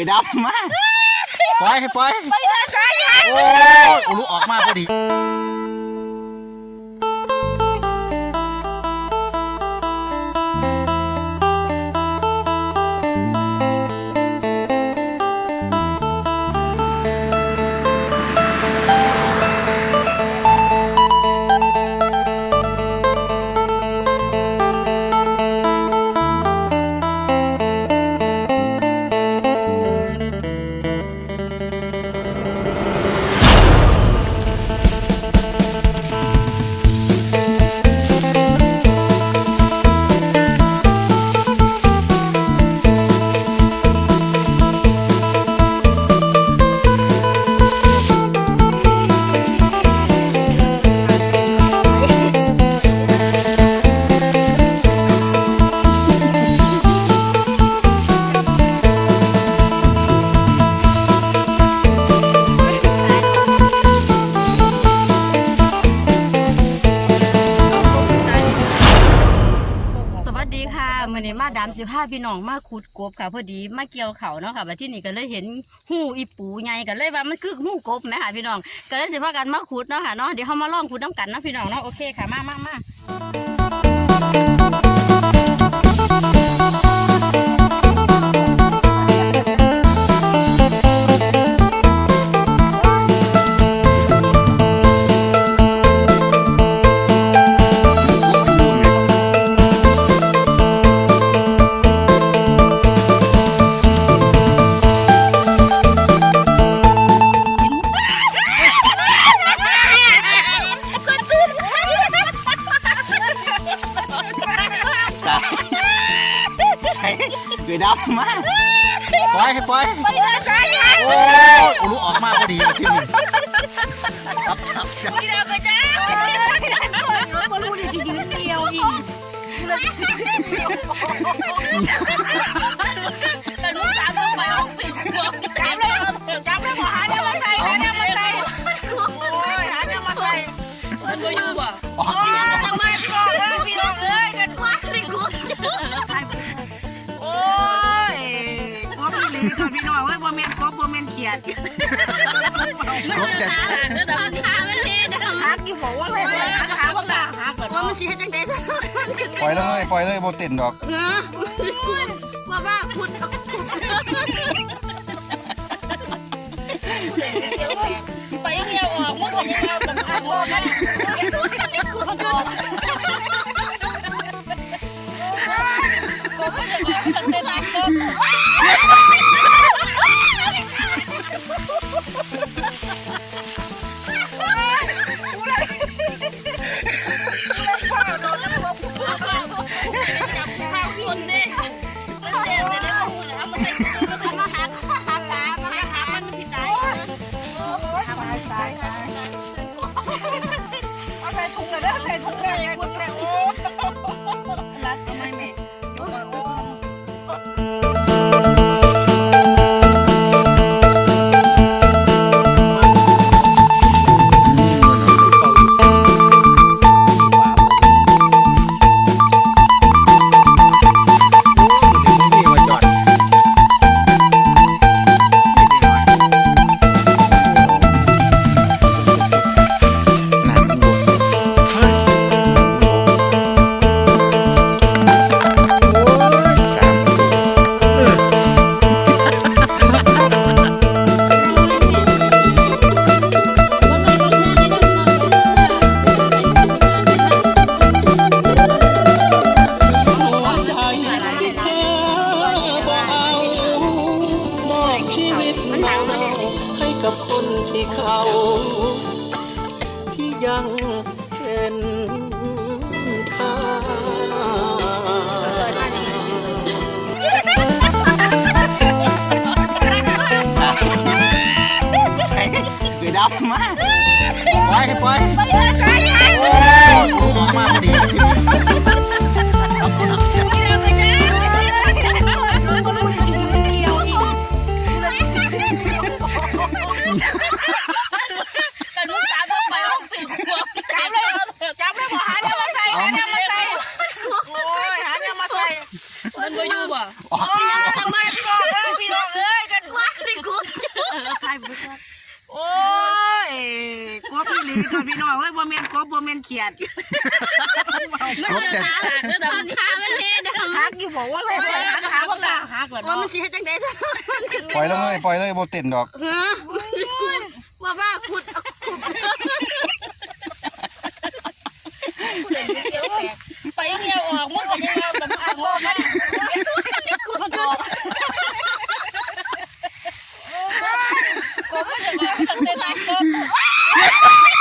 คือดำมาปล่อยให้ปล่อย ไปทางซ้าย โอ้ยอุลุออกมาพอดี วัสดีค่ะมื่อนี้มาดามสิพาพี่น้องมาขุดกบค่ะพอดีมาเกี่ยวเขาเนาะค่ะมาที่นี่ก็เลยเห็นหูอีปูใหญ่ก็เลยว่ามันคือหูกบไหมค่ะพี่น้องก็เลยสิพากันมาขุดเนาะค่ะเนาะเดี๋ยวเขามาลองขุดน้ำกันเนาะพี่น้องเนาะโอเคค่ะมามามา ใช่คือดำมาปล่อยให้ปล่อยไปทางซ้ายโอ้ยอุลุออกมาพอดีที่นี่ครับครับครับ พี่ดาวก็จ้าก็ พี่น้องเอ้ยบ่แม่นกบบ่แม่นเขียดรถแต่ขามันเละนะหักอยู่บอกว่าเลยหักขาบ่กล้าหักว่ามันสิเฮ็ดจังได๋ซะปล่อยเลยปล่อยเลยโบตินดอกว่าว่าคุณไปยังเดียวออกมันก็ยังเอาตำทางออกนะ กับคนที่เขา ที่ยังเป็นทางใช่คือดำมาปล่อยให้ปล่อยไปทางซ้ายโอ้ยอุลุออกมาพอดี ทำไมพี่น้องเอ้ยพี่น้องเอ้ยกันว่าที่กูคุกโอ้ยกบพี่ลีก่ะพี่น้องเอ้ยบ่แม่นกบบ่แม่นเขียดกบแต่ขาขามันเฮ็ดหักอยู่บอกว่าเลยหักขาบ่กล้าหักก่อนว่ามันสิเฮ็ดจังได๋ซะปล่อยเลยปล่อยเลยบ่เต้นดอกว่าว่าขุดขุด ก็ไม่ได้ม